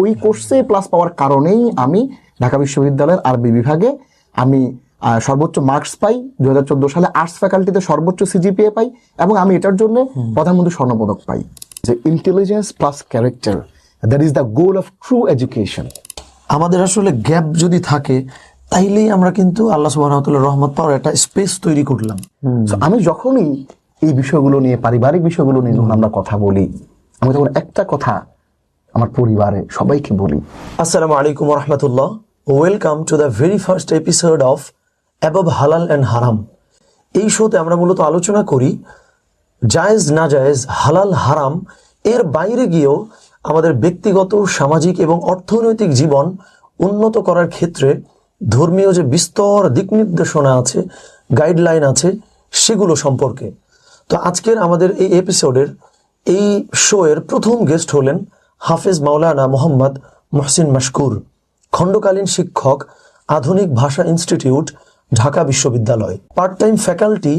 ওই কোর্সে প্লাস পাওয়ার কারণেই আমি ঢাকা বিশ্ববিদ্যালয়ের আরবি বিভাগে আমি সর্বোচ্চ মার্কস পাই। দুহাজার চোদ্দ সালে আর্টস ফ্যাকাল্টিতে সর্বোচ্চ সিজিপিএ পাই এবং আমি এটার জন্য প্রধানমন্ত্রী স্বর্ণপদক পাই। যে intelligence plus character that is the goal of true education আমাদের আসলে গ্যাপ যদি থাকে তাইলেই আমরা কিন্তু আল্লাহ সুবাহতাল্লাহ রহমত পাওয়ার একটা স্পেস তৈরি করলাম। আমি যখনই এই বিষয়গুলো নিয়ে পারিবারিক বিষয়গুলো নিয়ে যখন আমরা কথা বলি আমি তখন একটা কথা আমার পরিবারে সবাইকে বলি। আসসালামু আলাইকুম রহমতুল্লাহ welcome to the very first episode of above হালাল অ্যান্ড হারাম এই শোতে আমরা মূলত আলোচনা করি, জায়েজ না জায়েজ হালাল হারাম, এর বাইরে গিয়েও আমাদের ব্যক্তিগত, সামাজিক এবং অর্থনৈতিক জীবন উন্নত করার ক্ষেত্রে ধর্মীয় যে বিস্তর দিক নির্দেশনা আছে গাইডলাইন আছে, সেগুলো সম্পর্কে। তো আজকের আমাদের এই এপিসোডের এই শো এর প্রথম গেস্ট হলেন হাফেজ মাওলানা মোহাম্মদ মহসিন মাশকুর, খণ্ডকালীন শিক্ষক, আধুনিক ভাষা ইনস্টিটিউট, ঢাকা বিশ্ববিদ্যালয়। Part time faculty,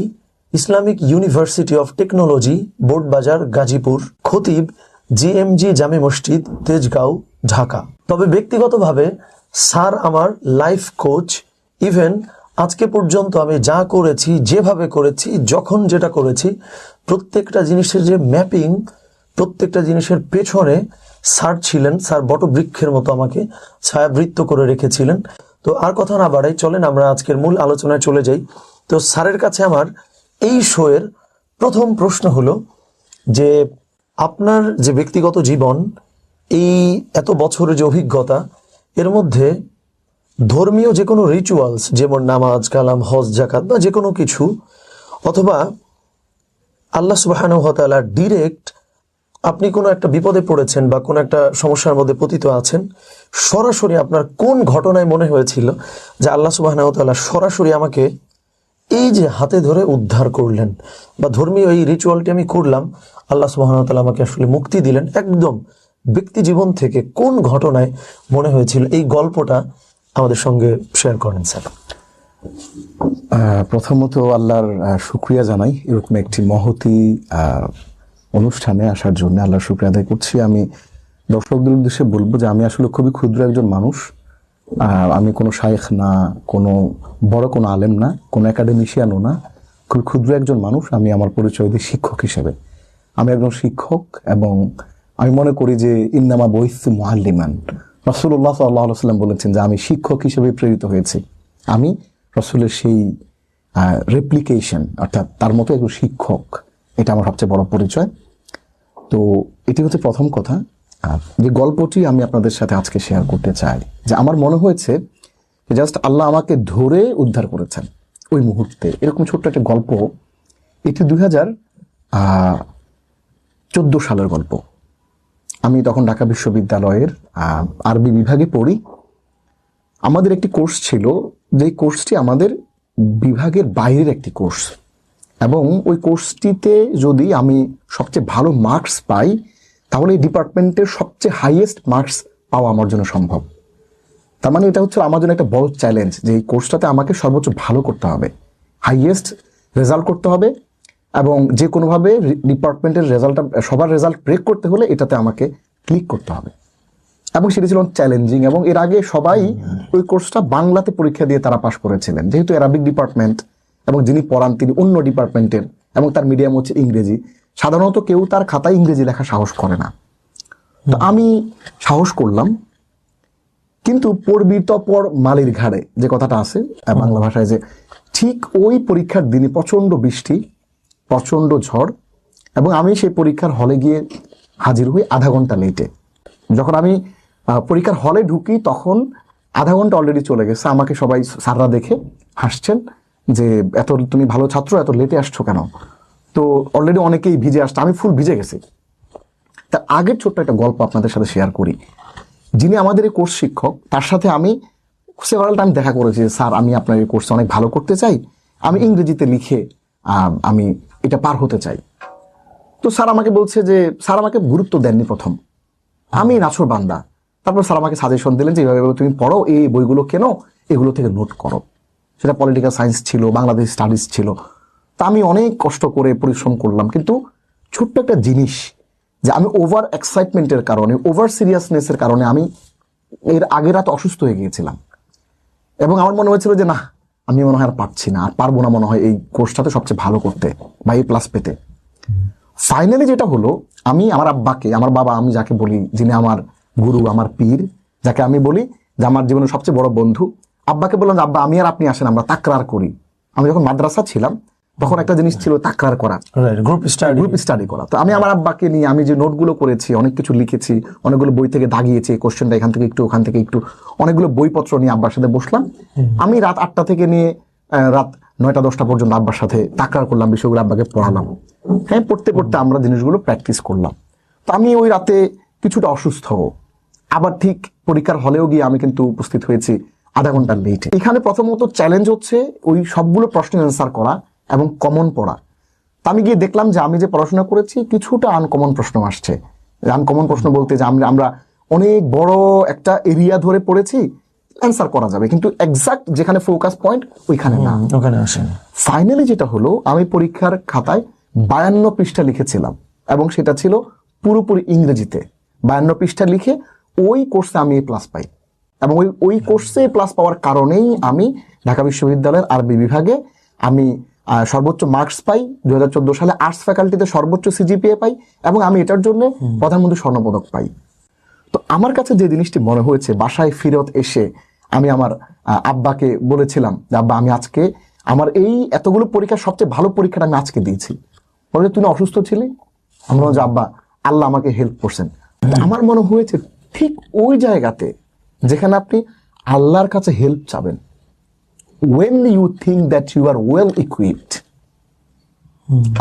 Islamic university of technology, Boardbazar, Gazipur. খতিব, জিএমজি জামে মসজিদ, তেজগাঁও, ঢাকা। তবে ব্যক্তিগতভাবে, স্যার আমার লাইফ কোচ, ইভেন আজকে পর্যন্ত আমি যা করেছি, যেভাবে করেছি, যখন যেটা করেছি, প্রত্যেকটা জিনিসের যে ম্যাপিং, প্রত্যেকটা জিনিসের পেছনে স্যার ছিলেন, স্যার বটবৃক্ষের মতো আমাকে ছায়াবৃত্ত করে রেখেছিলেন। তো আর কথা না বাড়াই, চলেন আমরা আজকের মূল আলোচনায় চলে যাই। তো স্যারের কাছে আমার এই শোয়ের প্রথম প্রশ্ন হলো যে, আপনার যে ব্যক্তিগত জীবন, এই এত বছরের যে অভিজ্ঞতা, এর মধ্যে ধর্মীয় যে কোনো রিচুয়ালস যেমন নামাজ, কালাম, হজ জাকাত বা যে কোনো কিছু, অথবা আল্লাহ সুবাহানুহতালা ডিরেক্ট আপনি কোনো একটা বিপদে পড়েছেন বা কোনো একটা সমস্যার মধ্যে পতিত আছেন, সরাসরি আপনার কোন ঘটনায় মনে হয়েছিল যে আল্লাহ সুবাহানুহতালা সরাসরি আমাকে এই যে হাতে ধরে উদ্ধার করলেন বা ধর্মীয় এই রিচুয়ালটি আমি করলাম, আল্লাহ সুবাহতাল্লাহ আমাকে আসলে মুক্তি দিলেন। একদম ব্যক্তি জীবন থেকে কোন ঘটনায় মনে হয়েছিল এই গল্পটা আমাদের সঙ্গে শেয়ার করেন, স্যার। প্রথমত আল্লাহর শুক্রিয়া জানাই এরকম একটি মহতি অনুষ্ঠানে আসার জন্য আল্লাহ শুক্রিয়া আদায় করছি। আমি দর্শকদের উদ্দেশ্যে বলব যে আমি আসলে খুবই ক্ষুদ্র একজন মানুষ। আমি কোনো শায়েখ না, কোনো বড় কোনো আলেম না, কোনো একাডেমিশিয়ানও না। খুব ক্ষুদ্র একজন মানুষ, আমি আমার পরিচয় দিই শিক্ষক হিসেবে। আমি একজন শিক্ষক এবং আমি মনে করি যে ইন্নামা বৈস মুহাল্লিমান রসুল্লাহ সাল্লাহ সাল্লাম বলেছেন যে আমি শিক্ষক হিসেবে প্রেরিত হয়েছি। আমি রসুলের সেই রেপ্লিকেশন অর্থাৎ তার মতো একজন শিক্ষক, এটা আমার সবচেয়ে বড় পরিচয়। তো এটি হচ্ছে প্রথম কথা। আর যে গল্পটি আমি আপনাদের সাথে আজকে শেয়ার করতে চাই, যে আমার মনে হয়েছে জাস্ট আল্লাহ আমাকে ধরে উদ্ধার করেছেন ওই মুহূর্তে। এরকম ছোট্ট একটা গল্প, এটি দুই হাজার চোদ্দ সালের গল্প। আমি তখন ঢাকা বিশ্ববিদ্যালয়ের আরবি বিভাগে পড়ি। আমাদের একটি কোর্স ছিল যে কোর্সটি আমাদের বিভাগের বাইরের একটি কোর্স এবং ওই কোর্সটিতে যদি আমি সবচেয়ে ভালো মার্কস পাই তাহলে এই ডিপার্টমেন্টের সবচেয়ে হাইয়েস্ট মার্কস পাওয়া আমার জন্য সম্ভব। তার মানে এটা হচ্ছে আমার জন্য একটা বড় চ্যালেঞ্জ যে এই কোর্সটাতে আমাকে সর্বোচ্চ ভালো করতে হবে হাইয়েস্ট রেজাল্ট করতে হবে এবং যে কোনোভাবে ডিপার্টমেন্টের রেজাল্টটা সবার রেজাল্ট ব্রেক করতে হলে এটাতে আমাকে ক্লিক করতে হবে। এবং সেটি ছিল চ্যালেঞ্জিং এবং এর আগে সবাই ওই কোর্সটা বাংলাতে পরীক্ষা দিয়ে তারা পাশ করেছিলেন। যেহেতু অ্যারাবিক ডিপার্টমেন্ট এবং যিনি পড়ান তিনি অন্য ডিপার্টমেন্টের এবং তার মিডিয়াম হচ্ছে ইংরেজি। সাধারণত কেউ তার খাতায় ইংরেজি লেখা সাহস করে না। তো আমি সাহস করলাম কিন্তু পড়বি তপর মালির ঘাড়ে যে কথাটা আছে বাংলা ভাষায় যে ঠিক ওই পরীক্ষার দিনে প্রচণ্ড বৃষ্টি প্রচণ্ড ঝড় এবং আমি সেই পরীক্ষার হলে গিয়ে হাজির হই আধা ঘণ্টা লেটে যখন আমি পরীক্ষার হলে ঢুকি তখন আধা ঘণ্টা অলরেডি চলে গেছে আমাকে সবাই সাররা দেখে হাসছেন যে এত তুমি ভালো ছাত্র, এত লেটে আসছো কেন? তো অলরেডি অনেকেই ভিজে আসছে। আমি ফুল ভিজে গেছি। তার আগের ছোট্ট একটা গল্প আপনাদের সাথে শেয়ার করি। যিনি আমাদের এই কোর্স শিক্ষক, তার সাথে আমি সেভারাল টাইম দেখা করেছি স্যার, আমি আপনার এই কোর্সে অনেক ভালো করতে চাই। আমি ইংরেজিতে লিখে আমি এটা পার হতে চাই। তো স্যার আমাকে বলছে যে, স্যার, আমাকে গুরুত্ব দেননি প্রথম। আমি নাছর বান্দা। তারপর স্যার আমাকে সাজেশন দিলেন যে, এইভাবে তুমি পড়ো, এই বইগুলো কেনো, এগুলো থেকে নোট করো। সেটা পলিটিক্যাল সায়েন্স ছিল, বাংলাদেশ স্টাডিজ ছিল। তা আমি অনেক কষ্ট করে পরিশ্রম করলাম, কিন্তু ছোট্ট একটা জিনিস যে আমি ওভার এক্সাইটমেন্টের কারণে ওভার সিরিয়াসনেসের কারণে আমি এর আগের রাত অসুস্থ হয়ে গিয়েছিলাম। এবং আমার মনে হয়েছিল যে, না, আমি মনে হয় আর পারছি না, আর পারব না মনে হয় এই কোর্সটাতে সবচেয়ে ভালো করতে বা এই প্লাস পেতে। ফাইনালি যেটা হলো, আমি আমার আব্বাকে, আমার বাবা, আমি যাকে বলি, যিনি আমার গুরু, আমার পীর, যাকে আমি বলি যে আমার জীবনের সবচেয়ে বড় বন্ধু আব্বাকে বললাম যে আব্বা আমি আর আপনি আসেন আমরা তাকরার করি। আমি যখন মাদ্রাসা ছিলাম তখন একটা জিনিস ছিল তাকরার করা। গ্রুপ স্টাডি গ্রুপ স্টাডি করা। তো আমি আমার আব্বাকে নিয়ে আমি যে নোটগুলো করেছি অনেক কিছু লিখেছি অনেকগুলো বই থেকে দাগিয়েছি কোশ্চেনটা এখান থেকে একটু ওখান থেকে একটু অনেকগুলো বইপত্র নিয়ে আব্বার সাথে বসলাম। আমি রাত আটটা থেকে নিয়ে রাত নয়টা দশটা পর্যন্ত আব্বার সাথে তাকরার করলাম বিষয়গুলো আব্বাকে পড়ালাম। হ্যাঁ পড়তে পড়তে আমরা জিনিসগুলো প্র্যাকটিস করলাম। তো আমি ওই রাতে কিছুটা অসুস্থ। আবার ঠিক পরীক্ষার হলেও গিয়ে আমি কিন্তু উপস্থিত হয়েছি। আধা ঘণ্টা লেটে এখানে প্রথমত চ্যালেঞ্জ হচ্ছে ওই সবগুলো প্রশ্নের অ্যান্সার করা এবং কমন পড়া। তা আমি গিয়ে দেখলাম যে আমি যে পড়াশোনা করেছি কিছুটা আনকমন প্রশ্ন আসছে। আনকমন প্রশ্ন বলতে যে আমরা আমরা অনেক বড় একটা এরিয়া ধরে পড়েছি অ্যান্সার করা যাবে। কিন্তু এক্সাক্ট যেখানে ফোকাস পয়েন্ট ওইখানে না। ওখানে আসেন। ফাইনালি যেটা হলো আমি পরীক্ষার খাতায় বায়ান্ন পৃষ্ঠা লিখেছিলাম এবং সেটা ছিল পুরোপুরি ইংরেজিতে। বায়ান্ন পৃষ্ঠা লিখে ওই কোর্সে আমি প্লাস পাই। এবং ওই ওই কোর্সে প্লাস পাওয়ার কারণেই আমি ঢাকা বিশ্ববিদ্যালয়ের আরবি বিভাগে আমি সর্বোচ্চ মার্কস পাই। দু হাজার চোদ্দ সালে আর্টস ফ্যাকাল্টিতে সর্বোচ্চ সিজিপিএ পাই এবং আমি এটার জন্য প্রধানমন্ত্রী স্বর্ণপদক পাই। তো আমার কাছে যে জিনিসটি মনে হয়েছে বাসায় ফিরত এসে আমি আমার আব্বাকে বলেছিলাম যে আব্বা আমি আজকে আমার এই এতগুলো পরীক্ষা সবচেয়ে ভালো পরীক্ষাটা আমি আজকে দিয়েছি। বলে তুমি অসুস্থ ছিলে? আমরা যে আব্বা আল্লাহ আমাকে হেল্প করছেন। আমার মনে হয়েছে ঠিক ওই জায়গাতে যেখানে আপনি আল্লাহর কাছে হেল্প চাবেন। When you think that you are well equipped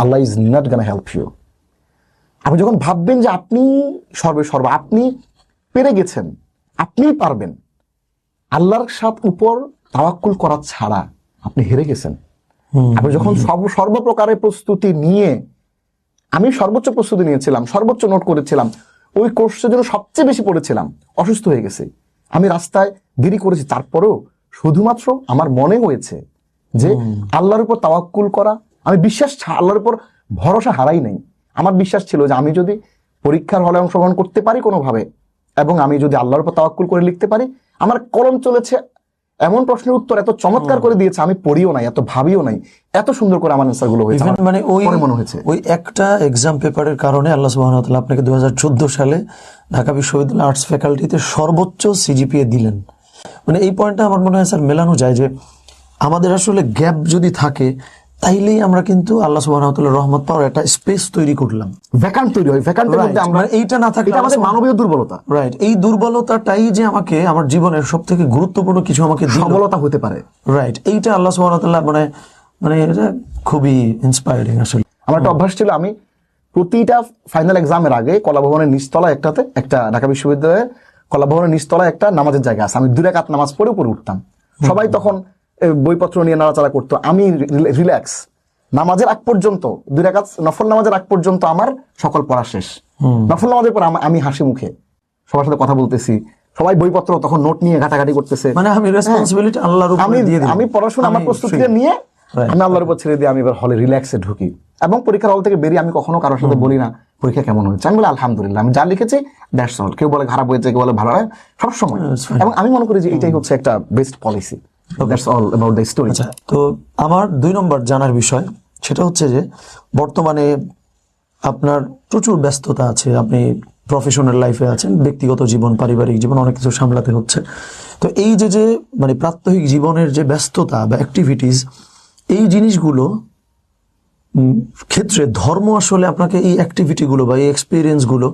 Allah is not gonna help you আপনি যখন ভাববেন যে আপনি সর্বে সর্ব আপনি পেরে গেছেন আপনিই পারবেন আল্লাহর সাথ উপর তাওয়াক্কুল করা ছাড়া আপনি হেরে গেছেন। আপনি যখন সর্ব সর্বপ্রকারের প্রস্তুতি নিয়ে আমি সর্বোচ্চ প্রস্তুতি নিয়েছিলাম সর্বোচ্চ নোট করেছিলাম ওই কোর্সের জন্য সবচেয়ে বেশি পড়েছিলাম অসুস্থ হয়ে গেছে। আমি রাস্তায় দেরি করেছি। তারপরেও শুধুমাত্র আমার মনে হয়েছে যে আল্লাহর উপর তাওয়াক্কুল করা আমি বিশ্বাস আল্লাহর উপর ভরসা হারাই নাই। আমার বিশ্বাস ছিল যে আমি যদি পরীক্ষার হলে অংশগ্রহণ করতে পারি কোনোভাবে এবং আমি যদি আল্লাহর উপর তাওয়াক্কুল করে লিখতে পারি আমার কলম চলেছে এমন প্রশ্নের উত্তর এত চমৎকার করে দিয়েছে আমি পড়িও নাই এত ভাবিও নাই। এত সুন্দর করে আমার অ্যান্সারগুলো হয়েছে মানে ওই মনে হয়েছে। ওই একটা এক্সাম পেপারের কারণে আল্লাহ সুবহানাহু ওয়া তাআলা আপনাকে দু হাজার চোদ্দ সালে ঢাকা বিশ্ববিদ্যালয় আর্টস ফ্যাকাল্টিতে সর্বোচ্চ সিজিপিএ দিলেন। মানে এই পয়েন্টটা আমার মনে হয় স্যার মেলানো যায় যে আমাদের আসলে গ্যাপ যদি থাকে তাইলেই আমরা কিন্তু আল্লাহ সুবহানাহু ওয়া তাআলার রহমত পাওয়ার একটা স্পেস তৈরি করলাম। ভ্যাকান্ট তৈরি হয় ভ্যাকান্টের মধ্যে আমরা মানে এইটা না থাকলে এটা আমাদের মানবীয় দুর্বলতা। রাইট এই দুর্বলতাটাই যে আমাকে আমার জীবনের সব থেকে গুরুত্বপূর্ণ কিছু আমাকে সবলতা হতে পারে। রাইট এইটা আল্লাহ সুবহানাহু ওয়া তাআলা মানে মানে এটা খুবই ইন্সপায়ারিং আসলে। আমার একটা অভ্যাস ছিল আমি প্রতিটা ফাইনাল এক্সামের আগে কলাভবনের নিচতলা একটাতে একটা ঢাকা বিশ্ববিদ্যালয়ের কলাভবনের নিচতলা একটা নামাজের জায়গা আছে। আমি দুই রাকাত নামাজ পড়ে উপরে উঠতাম। সবাই তখন বইপত্র নিয়ে নাড়াচাড়া করতো। আমি রিল্যাক্স। নামাজের আগ পর্যন্ত দুই রাকাত নফল নামাজের আগ পর্যন্ত আমার সকল পড়া শেষ। নফল নামাজের পর আমি হাসি মুখে সবার সাথে কথা বলতেছি। সবাই বইপত্র তখন নোট নিয়ে ঘাটাঘাটি করতেছে। মানে আমি রেসপন্সিবিলিটি আল্লাহর উপরে আমি আমি পড়াশোনা আমার free। নিয়ে আমি আল্লাহর উপর ছেড়ে দিয়ে আমি এবার হলে রিল্যাক্সে ঢুকি। এবং পরীক্ষার হল থেকে বেরিয়ে আমি কখনো কারোর সাথে বলি না পরীক্ষা কেমন হয়েছে? আমি বলি আলহামদুলিল্লাহ। আমি যা লিখেছি দ্যাটস অল কেউ বলে খারাপ হয়েছে? কেউ বলে ভালো হয়? সবসময়। এবং আমি মনে করি যে এটাই হচ্ছে একটা বেস্ট পলিসি আচ্ছা তো আমার দুই নম্বর জানার বিষয়, সেটা হচ্ছে যে বর্তমানে আপনার প্রচুর ব্যস্ততা আছে, আপনি প্রফেশনাল লাইফে আছেন, ব্যক্তিগত জীবন, পারিবারিক জীবন, অনেক কিছু সামলাতে হচ্ছে। তো এই যে যে মানে প্রাত্যহিক জীবনের যে ব্যস্ততা বা অ্যাক্টিভিটিস এই জিনিসগুলো ক্ষেত্রে ধর্ম আসলে আপনাকে এই অ্যাক্টিভিটিগুলো বা এই এক্সপিরিয়েন্সগুলো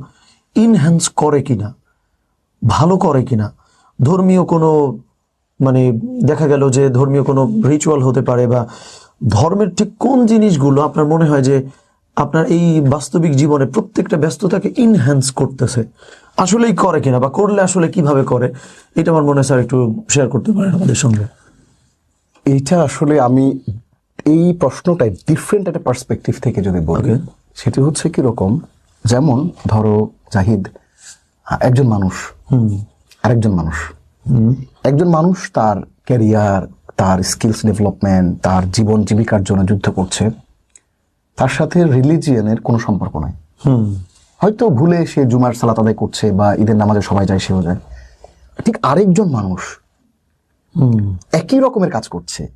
ইনহ্যান্স করে কিনা, ভালো করে কিনা, ধর্মীয় কোনো মানে দেখা গেল যে ধর্মীয় কোনো রিচুয়াল হতে পারে বা ধর্মের ঠিক কোন জিনিসগুলো আপনার মনে হয় যে আপনার এই বাস্তবিক জীবনে প্রত্যেকটা ব্যস্ততাকে ইনহ্যান্স করতেছে? আসলেই করে কিনা বা করলে আসলে কীভাবে করে? এটা আমার মনে হয় স্যার একটু শেয়ার করতে পারেন আমাদের সঙ্গে। এইটা আসলে আমি এই প্রশ্নটাই ডিফারেন্ট একটা পার্সপেক্টিভ থেকে যদি বলি সেটি হচ্ছে কি রকম যেমন ধরো জাহিদ একজন মানুষ আরেকজন মানুষ। একজন মানুষ তার ক্যারিয়ার তার স্কিলস ডেভেলপমেন্ট তার জীবন জীবিকার জন্য যুদ্ধ করছে তার সাথে রিলিজিয়নের কোনো সম্পর্ক নাই। হুম। হয়তো ভুলে সে জুমার সালাত আদায় করছে বা ঈদের নামাজে সবাই যায় সেও যায়। ঠিক আরেকজন মানুষ একই রকমের কাজ করছে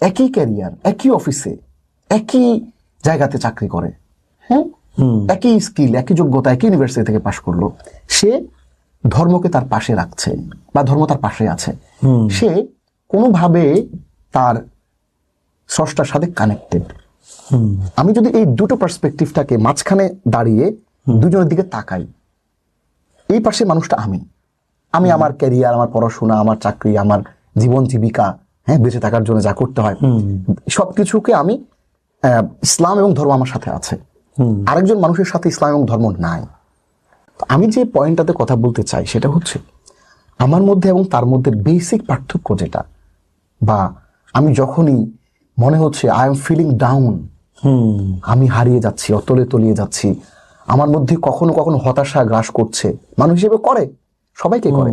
একই ক্যারিয়ার একই অফিসে একই জায়গাতে চাকরি করে হ্যাঁ? একই স্কিল একই যোগ্যতা একই ইউনিভার্সিটি থেকে পাশ করল। সে ধর্মকে তার পাশে রাখছে বা ধর্ম তার পাশে আছে। সে কোনোভাবে তার স্রষ্টার সাথে কানেক্টেড আমি যদি এই দুটো পার্সপেক্টিভটাকে মাঝখানে দাঁড়িয়ে দুজনের দিকে তাকাই এই পাশে মানুষটা আমি। আমি আমার ক্যারিয়ার আমার পড়াশোনা আমার চাকরি আমার জীবন জীবিকা হ্যাঁ বেঁচে থাকার জন্য যা করতে হয়। সবকিছুকে আমি আহ, ইসলাম এবং ধর্ম আমার সাথে আছে। আরেকজন মানুষের সাথে ইসলাম এবং ধর্ম নাই। আমি যে পয়েন্টটাতে কথা বলতে চাই সেটা হচ্ছে আমার মধ্যে এবং তার মধ্যে বেসিক পার্থক্য যেটা বা আমি যখনই মনে হচ্ছে আই এম ফিলিং ডাউন আমি হারিয়ে যাচ্ছি অতলে তলিয়ে যাচ্ছি আমার মধ্যে কখনো কখনো হতাশা গ্রাস করছে মানুষ হিসেবে করে সবাইকে করে।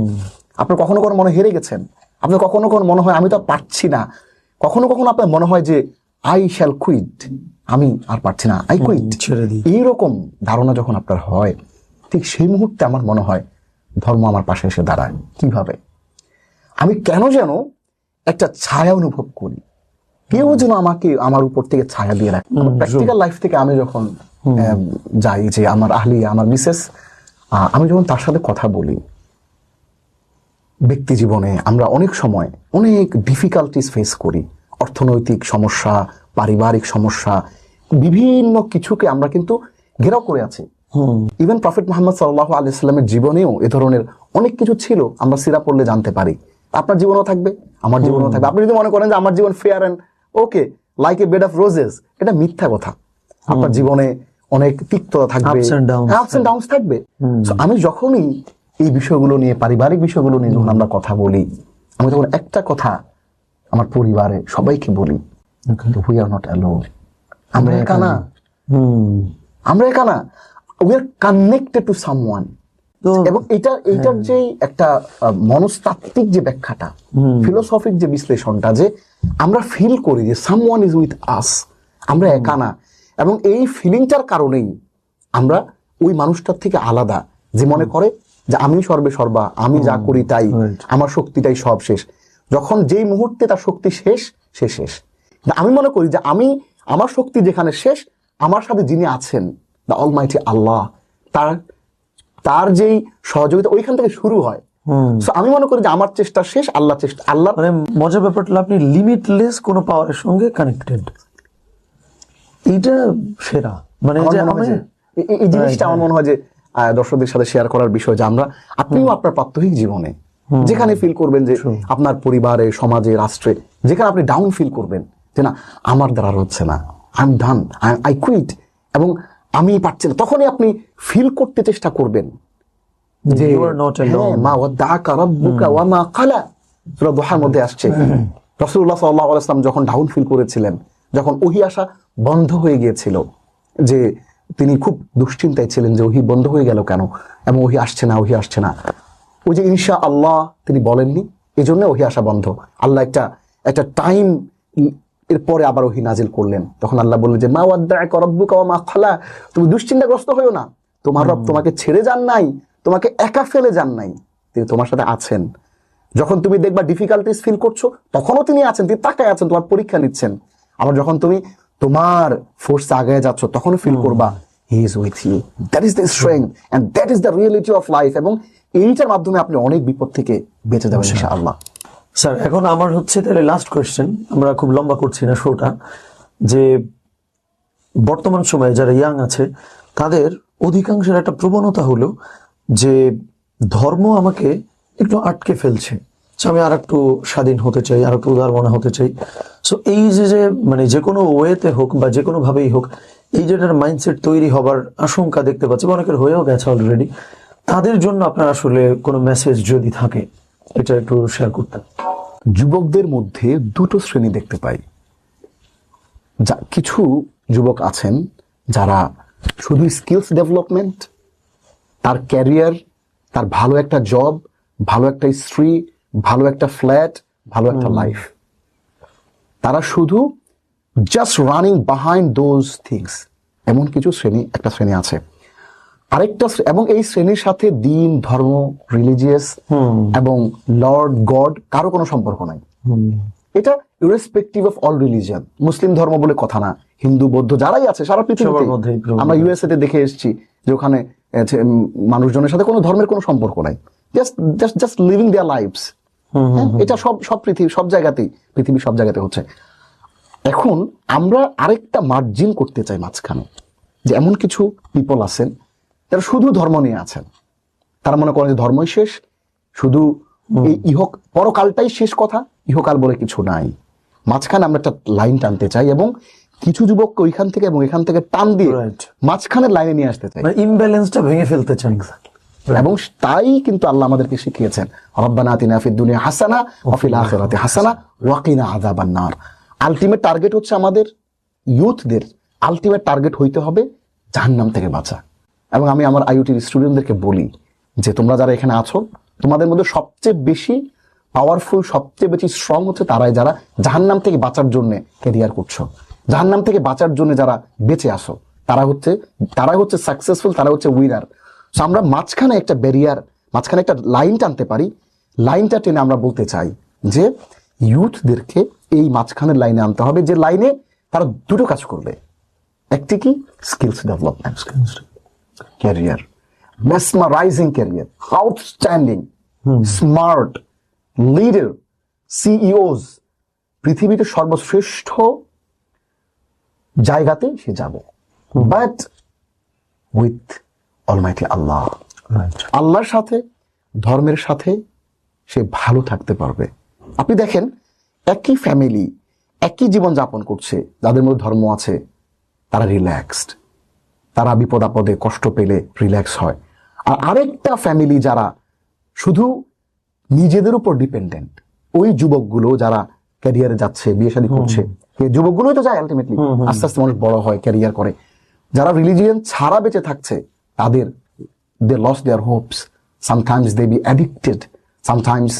আপনার কখনো কখনো মনে হেরে গেছেন আপনার কখনো কখনো মনে হয় আমি তো আর পারছি না কখনো কখনো আপনার মনে হয় যে আই শ্যাল কুইট আমি আর পারছি না আই কুইট। এইরকম ধারণা যখন আপনার হয় ঠিক সেই মুহূর্তে আমার মনে হয় ধর্ম আমার পাশে এসে দাঁড়ায়। কীভাবে? আমি কেন যেন একটা ছায়া অনুভব করি। কেউ যেন আমাকে আমার উপর থেকে ছায়া দিয়ে রাখে। প্র্যাকটিক্যাল লাইফ থেকে আমি যখন যাই যে আমার আহলি আমার মিসেস আমি যখন তার সাথে কথা বলি ব্যক্তি জীবনে আমরা অনেক সময় অনেক ডিফিকাল্টিস ফেস করি। অর্থনৈতিক সমস্যা পারিবারিক সমস্যা বিভিন্ন কিছুকে আমরা কিন্তু ঘেরাও করে আছি। ইভেন প্রফেট মোহাম্মদ সাল্লাহ আলাইস্লামের জীবনেও এ ধরনের অনেক কিছু ছিল আমরা সিরা পড়লে জানতে পারি। আপনার জীবনও থাকবে আমার জীবনও থাকবে। আপনি যদি মনে করেন যে আমার জীবন fair and okay like a bed of roses এটা মিথ্যা কথা। আপনার জীবনে অনেক তিক্ততা থাকবে। আপস এন্ড ডাউনস থাকবে। আমি যখনই এই বিষয়গুলো নিয়ে পারিবারিক বিষয়গুলো নিয়ে যখন আমরা কথা বলি আমি তখন একটা কথা আমার পরিবারে সবাইকে বলি উই আর নট অ্যালোন আমরা একা না। আমরা একা না। We are connected to someone এবং এটা এইটার যে একটা মনস্তাত্ত্বিক যে ব্যাখ্যাটা ফিলোসফিক যে বিশ্লেষণটা যে আমরা ফিল করি যে সামওয়ান ইজ উইথ আস আমরা একা না। এবং এই ফিলিংটার কারণেই আমরা ওই মানুষটার থেকে আলাদা যে মনে করে যে আমি সর্বে সর্বা আমি যা করি তাই আমার শক্তিটাই সব শেষ। যখন যেই মুহূর্তে তার শক্তি শেষ সে শেষ। আমি মনে করি যে আমি আমার শক্তি যেখানে শেষ আমার সাথে যিনি আছেন দ্য অলমাইটি আল্লাহ তার তার যেই সহযোগিতা ওইখান থেকে শুরু হয়। আমি মনে করি যে আমার চেষ্টা শেষ আল্লাহ চেষ্টা আল্লাহ মানে মজার ব্যাপারটা আপনি লিমিটলেস কোনো পাওয়ারের সঙ্গে কানেক্টেড এইটা সেরা। মানে এই- জিনিসটা আমার মনে হয় যে দর্শকদের সাথে শেয়ার করার বিষয় যে আমরা আপনিও আপনার প্রাত্যহিক জীবনে যেখানে ফিল করবেন যে আপনার পরিবারে সমাজে রাষ্ট্রে যেখানে আপনি ডাউন ফিল করবেন যে না আমার দ্বারা হচ্ছে না। I am done I quit এবং আমি পারছি না। তখনই আপনি ফিল করতে চেষ্টা করবেন যে. হ্যাঁ, ওয়া মা সূরা দুহার মধ্যে আসছে। রাসূলুল্লাহ সাল্লাল্লাহু আলাইহি ওয়াসাল্লাম যখন ডাউন ফিল করেছিলেন যখন ওহি আসা বন্ধ হয়ে গিয়েছিল যে তিনি খুব দুশ্চিন্তায় ছিলেন যে ওহি বন্ধ হয়ে গেল কেন? এবং ওহি আসছে না ওহি আসছে না। ওই যে ইনশা আল্লাহ তিনি বলেননি এই জন্য ওহি আসা বন্ধ। আল্লাহ একটা একটা টাইম এরপরে আবার ওহি নাজিল করলেন। তখন আল্লাহ বললেন যে মা ওয়াদ্দাআকা রাব্বুকা ওয়া মা ক্বালা তুমি দুশ্চিন্তাগ্রস্ত হয়েও না। তোমার রব তোমাকে ছেড়ে যান নাই তোমাকে একা ফেলে যান নাই। তিনি তোমার সাথে আছেন। যখন তুমি দেখবা ডিফিকাল্টিস ফিল করছ তখনও তিনি আছেন তিনি তাকায় আছেন তোমার পরীক্ষা নিচ্ছেন। আবার যখন তুমি তোমার ফোর্স আগে যাচ্ছ তখন ফিল করবা he is with you that is the strength and that is the reality of life এবং এইটার মাধ্যমে আপনি অনেক বিপদ থেকে বেঁচে যাবেন ইনশাআল্লাহ। স্যার এখন আমার হচ্ছে তাহলে লাস্ট কোয়েশ্চেন আমরা খুব লম্বা করছি না শোটা যে বর্তমান সময়ে যারা ইয়াং আছে, তাদের অধিকাংশের একটা প্রবণতা হলো যে ধর্ম আমাকে একটু আটকে ফেলছে। আমি আর একটু স্বাধীন হতে চাই আর একটু উদার মনে হতে চাই। সো এই যে যে মানে যে কোনো ওয়েতে হোক বা যে কোনো ভাবেই হোক, এই যেটার মাইন্ডসেট তৈরি হবার আশঙ্কা দেখতে পাচ্ছি, অনেকের হয়েও গেছে অলরেডি তাদের জন্য আপনার আসলে কোনো মেসেজ যদি থাকে এটা একটু শেয়ার করতেন যুবকদের মধ্যে দুটো শ্রেণি দেখতে পাই। যা কিছু যুবক আছেন যারা শুধু স্কিলস ডেভেলপমেন্ট তার ক্যারিয়ার তার ভালো একটা জব ভালো একটা স্ত্রী ভালো একটা ফ্ল্যাট ভালো একটা লাইফ তারা শুধু just running behind those things এমন কিছু শ্রেণি একটা শ্রেণি আছে। আরেকটা এবং এই শ্রেণির সাথে দিন ধর্ম রিলিজিয়াস এবং লর্ড গড কারও কোনো সম্পর্ক নাই। এটা irrespective of all religion Muslim ধর্ম বলে কথা না। হিন্দু বৌদ্ধ যারাই আছে সারা পৃথিবীতে মধ্যেই প্রভু। আমরা ইউএসএ তে দেখে এসেছি যে ওখানে মানুষজনের সাথে কোনো ধর্মের কোনো সম্পর্ক নাই। Just just just living their lives এটা সব সব পৃথিবী সব জায়গাতেই পৃথিবীর সব জায়গাতে হচ্ছে। এখন আমরা আরেকটা মার্জিন করতে চাই মাঝখানে। যে এমন কিছু পিপল আছেন যারা শুধু ধর্ম নিয়ে আছেন। তারা মনে করেন যে ধর্মই শেষ। শুধু এই ইহক পরকালটাই শেষ কথা ইহকাল বলে কিছু নাই। মাঝখানে আমরা একটা লাইন টানতে চাই এবং কিছু যুবককে ওইখান থেকে এবং এখান থেকে টান দিয়ে. মাঝখানের লাইনে নিয়ে আসতে চাই। ইমব্যালেন্সটা ভেঙে ফেলতে চান এবং তাই কিন্তু আল্লাহ আমাদেরকে শিখিয়েছেন রব্বানা আতিনা ফিদ দুনিয়া হাসানা ওয়া ফিল আখিরাতি হাসানা ওয়া কিনা আযাবান নার। আলটিমেট টার্গেট হচ্ছে আমাদের ইউথদের আলটিমেট টার্গেট হইতে হবে জাহান্নাম থেকে বাঁচা। এবং আমি আমার আইওটির স্টুডেন্টদেরকে বলি যে তোমরা যারা এখানে আছো, তোমাদের মধ্যে সবচেয়ে বেশি পাওয়ারফুল সবচেয়ে বেশি স্ট্রং হচ্ছে তারাই যারা জাহান্নাম থেকে বাঁচার জন্য ক্যারিয়ার করছ। জাহান্নাম থেকে বাঁচার জন্য যারা বেঁচে আসো তারা হচ্ছে তারা হচ্ছে সাকসেসফুল তারা হচ্ছে উইনার সো আমরা মাঝখানে একটা ব্যারিয়ার মাঝখানে একটা লাইন টানতে পারি। লাইনটা টেনে আমরা বলতে চাই যে ইউথদেরকে এই মাঝখানের লাইনে আনতে হবে, যে লাইনে তারা দুটো কাজ করবে। একটি কি? Skills development career mesmerizing career outstanding smart leader CEOs পৃথিবীতে সর্বশ্রেষ্ঠ জায়গাতে সে যাবে। বাট উইথ অলমাইটি আল্লাহ আল্লাহর সাথে ধর্মের সাথে সে ভালো থাকতে পারবে। আপনি দেখেন একই ফ্যামিলি একই জীবন যাপন করছে যাদের মধ্যে ধর্ম আছে তারা রিল্যাক্সড তারা বিপদ আপদে কষ্ট পেলে রিল্যাক্স হয়। আর আরেকটা ফ্যামিলি যারা শুধু নিজেদের উপর ডিপেন্ডেন্ট ওই যুবকগুলো যারা ক্যারিয়ারে যাচ্ছে বিয়ে শাদী করছে যুবকগুলোই তো যায় আলটিমেটলি আস্তে আস্তে মানুষ বড় হয় ক্যারিয়ার করে। যারা রিলিজিয়ান ছাড়া বেঁচে থাকছে তাদের they lose their hopes sometimes they be addicted sometimes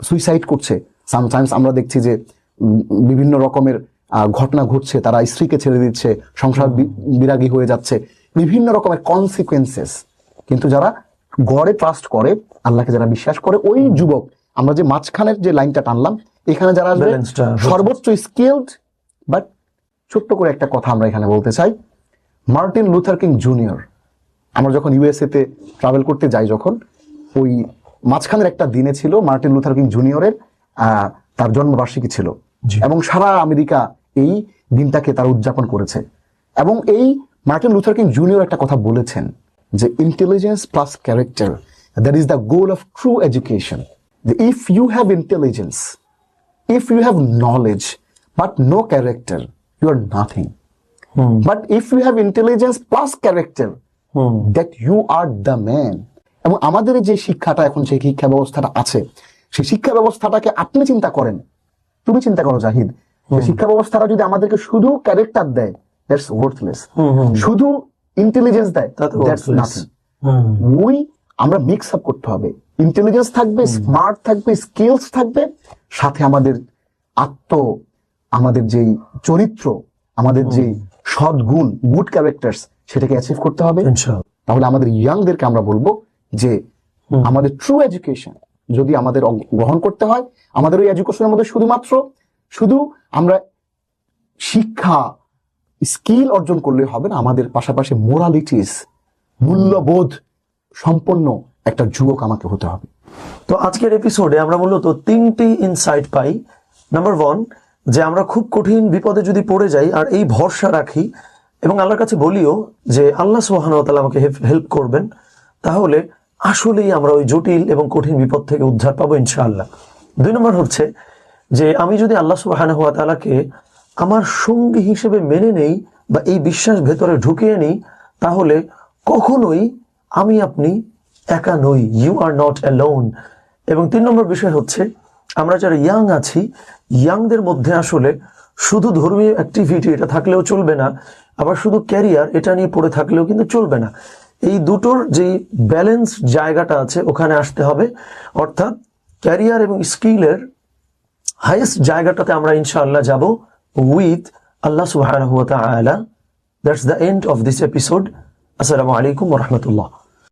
suicide করছে। সামটাইমস আমরা দেখছি যে বিভিন্ন রকমের ঘটনা ঘটছে তারা স্ত্রীকে ছেড়ে দিচ্ছে সংসার বিরাগী হয়ে যাচ্ছে। বিভিন্ন রকমের কনসিকুয়েন্সেস কিন্তু যারা গড়ে ট্রাস্ট করে আল্লাহকে যারা বিশ্বাস করে ওই যুবক আমরা যে মাঝখানের যে লাইনটা টানলাম এখানে যারা আসবে সর্বোচ্চ স্কিলড বাট ছোট্ট করে একটা কথা আমরা এখানে বলতে চাই। মার্টিন লুথার কিং জুনিয়র আমরা যখন ইউএসএ তে ট্রাভেল করতে যাই যখন ওই মাঝখানের একটা দিনে ছিল মার্টিন লুথার কিং জুনিয়রের আহ, তার জন্মবার্ষিকী ছিল। এবং সারা আমেরিকা এই দিনটাকে তারা উদযাপন করেছে। এবং এই মার্টিন লুথার কিং জুনিয়র একটা কথা বলেছেন যে intelligence plus character that is the goal of true education if you have intelligence if you have knowledge but no character you are nothing. But if you have intelligence plus character that you are the man এবং আমাদের যে শিক্ষাটা এখন সেই শিক্ষা ব্যবস্থাটা আছে সেই শিক্ষা ব্যবস্থাটাকে আপনি চিন্তা করেন। তুমি চিন্তা করো জাহিদ। যে শিক্ষা ব্যবস্থাটা যদি আমাদেরকে শুধু ক্যারেক্টার দেয় দ্যাটস ওয়ার্থলেস শুধু ইন্টেলিজেন্স দেয় দ্যাটস নাথিং ওই আমরা মিক্স আপ করতে হবে। ইন্টেলিজেন্স থাকবে স্মার্ট থাকবে স্কিলস থাকবে সাথে আমাদের আত্ম আমাদের যেই চরিত্র আমাদের যে সদ্গুণ গুড ক্যারেক্টার্স সেটাকে অ্যাচিভ করতে হবে। তাহলে আমাদের ইয়াংদেরকে আমরা বলব যে আমাদের ট্রু এডুকেশন যদি আমাদের গ্রহণ করতে হয় আমাদের ওই এডুকেশনের মধ্যে শুধুমাত্র শুধু আমরা শিক্ষা স্কিল অর্জন করলে হবে না, আমাদের পাশাপাশি মোরালিটিস, মূল্যবোধ সম্পন্ন একটা যুবক আমাকে হতে হবে। তো আজকের এপিসোডে আমরা মূলত তিনটি ইনসাইট পাই। নাম্বার ওয়ান যে আমরা খুব কঠিন বিপদে যদি পড়ে যাই, আর এই ভরসা রাখি, এবং আল্লাহর কাছে বলিও যে আল্লাহ সোহানুতালা আমাকে হেল্প করবেন, তাহলে আসলেই আমরা ওই জটিল এবং কঠিন বিপদ থেকে উদ্ধার পাবো ইনশাআল্লাহ। দুই নম্বর হচ্ছে যে আমি যদি আল্লাহ সুবাহানুয়াতালাকে আমার সঙ্গী হিসেবে মেনে নেই বা এই বিশ্বাস ভেতরে ঢুকিয়ে নিই, তাহলে কখনোই আমি আপনি একা নই। ইউ আর নট অ্যালোন এবং তিন নম্বর বিষয় হচ্ছে, আমরা যারা ইয়াং আছি ইয়াংদের মধ্যে আসলে শুধু ধর্মীয় অ্যাক্টিভিটি এটা থাকলেও চলবে না, আবার শুধু ক্যারিয়ার এটা নিয়ে পড়ে থাকলেও কিন্তু চলবে না। এই দুটোর যে ব্যালেন্স জায়গাটা আছে, ওখানে আসতে হবে। অর্থাৎ ক্যারিয়ার এবং স্কিলের হাইয়েস্ট জায়গাটাতে আমরা ইনশাআল্লাহ যাব। with Allah subhanahu wa ta'ala. That's the end of this episode. Assalamu alaikum wa rahmatullah.